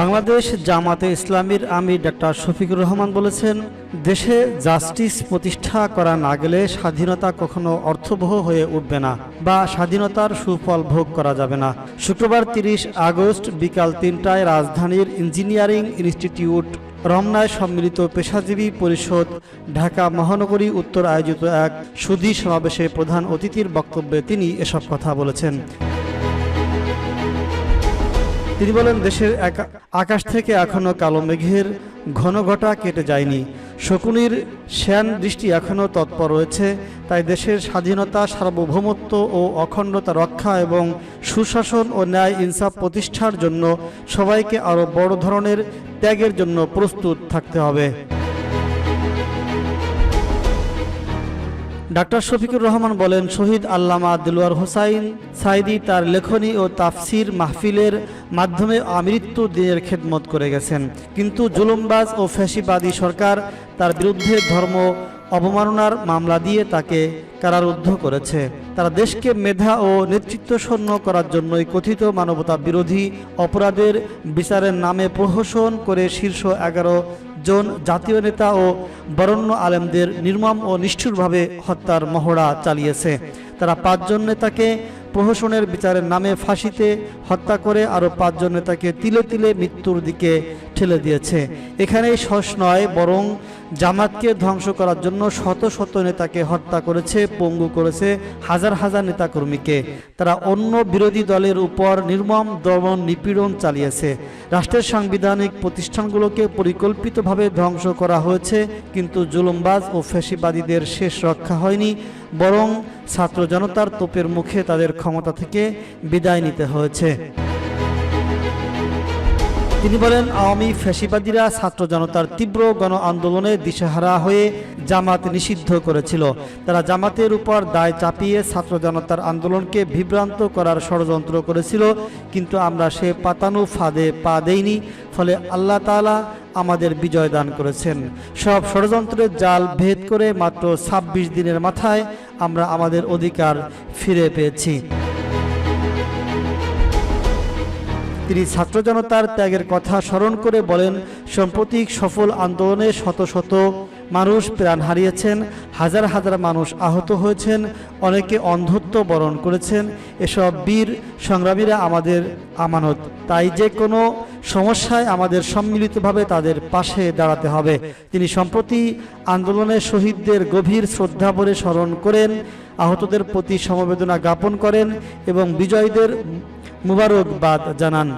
বাংলাদেশ জামাতে ইসলামীর আমির ডাক্তার শফিকুর রহমান বলেছেন, দেশে জাস্টিস প্রতিষ্ঠা করা না গেলে স্বাধীনতা কখনো অর্থবহ হয়ে উঠবে না বা স্বাধীনতার সুফল ভোগ করা যাবে না। শুক্রবার তিরিশ আগস্ট বিকাল তিনটায় রাজধানীর ইঞ্জিনিয়ারিং ইনস্টিটিউট রমনায় সম্মিলিত পেশাজীবী পরিষদ ঢাকা মহানগরী উত্তর আয়োজিত এক সুধী সমাবেশে প্রধান অতিথির বক্তব্যে তিনি এসব কথা বলেছেন। তিনি বলেন, দেশের আকাশ থেকে এখনও কালো মেঘের ঘন ঘটা কেটে যায়নি। শকুনির শ্যান দৃষ্টি এখনও তৎপর রয়েছে। তাই দেশের স্বাধীনতা, সার্বভৌমত্ব ও অখণ্ডতা রক্ষা এবং সুশাসন ও ন্যায় ইনসাফ প্রতিষ্ঠার জন্য সবাইকে আরও বড় ধরনের ত্যাগের জন্য প্রস্তুত থাকতে হবে। ডাক্তার শফিকুর রহমান বলেন, শহীদ আল্লামা দিলওয়ার হোসাইন সাইদি তার লেখনী ও তাফসির মাহফিলের মাধ্যমে আমৃত্যু দিনের খেদমত করে গেছেন। কিন্তু জুলুমবাজ ও ফ্যাসিবাদী সরকার তার বিরুদ্ধে ধর্ম অবমাননার মামলা দিয়ে তাকে কারারুদ্ধ করেছে। তারা দেশকে মেধা ও নেতৃত্ব শূন্য করার জন্যই কথিত মানবতা বিরোধী অপরাধের বিচারের নামে প্রহসন করে শীর্ষ এগারো জন জাতীয় নেতা ও বরণ্য আলেমদের নির্মম ও নিষ্ঠুরভাবে হত্যার মহড়া চালিয়েছে। তারা পাঁচজন নেতাকে প্রহসনের বিচারের নামে ফাঁসিতে হত্যা করে আরও পাঁচজন নেতাকে তিলে তিলে মৃত্যুর দিকে ঠেলে দিয়েছে। এখানেই শস নয়, বরং জামাতকে ধ্বংস করার জন্য শত শত নেতাকে হত্যা করেছে, পঙ্গু করেছে হাজার হাজার নেতাকর্মীকে। তারা অন্য বিরোধী দলের উপর নির্মম দমন নিপীড়ন চালিয়েছে। রাষ্ট্রের সাংবিধানিক প্রতিষ্ঠানগুলোকে পরিকল্পিতভাবে ধ্বংস করা হয়েছে, কিন্তু জুলুমবাজ ও ফ্যাসিবাদীদের শেষ রক্ষা হয়নি, বরং ছাত্র জনতার তোপের মুখে তাদের ক্ষমতা থেকে বিদায় নিতে হয়েছে। তিনি বলেন, আওয়ামী ফ্যাসিবাদীরা ছাত্র জনতার তীব্র গণ আন্দোলনে দিশেহারা হয়ে জামাত নিষিদ্ধ করেছিল। তারা জামাতের উপর দায় চাপিয়ে ছাত্র জনতার আন্দোলনকে বিভ্রান্ত করার ষড়যন্ত্র করেছিল, কিন্তু আমরা সে পাতানো ফাঁদে পা দেইনি, ফলে আল্লাহ তাআলা আমাদের বিজয় দান করেছেন। সব ষড়যন্ত্রের জাল ভেদ করে মাত্র ২৬ দিনের মাথায় আমরা আমাদের অধিকার ফিরে পেয়েছি। তিনি ছাত্র জনতার ত্যাগের কথা স্মরণ করে বলেন, সাম্প্রতিক সফল আন্দোলনে শত শত মানুষ প্রাণ হারিয়েছেন, হাজার হাজার মানুষ আহত হয়েছেন, অনেকে অন্ধত্ব বরণ করেছেন, এসব বীর সংগ্রামীরা আমাদের আমানত। তাই যে কোনো সমস্যায় আমাদের সম্মিলিতভাবে তাদের পাশে দাঁড়াতে হবে। তিনি সম্প্রতি আন্দোলনে শহীদদের গভীর শ্রদ্ধা ভরে স্মরণ করেন, আহতদের প্রতি সমবেদনা জ্ঞাপন করেন এবং বিজয়ীদের মুবারকবাদ জানান।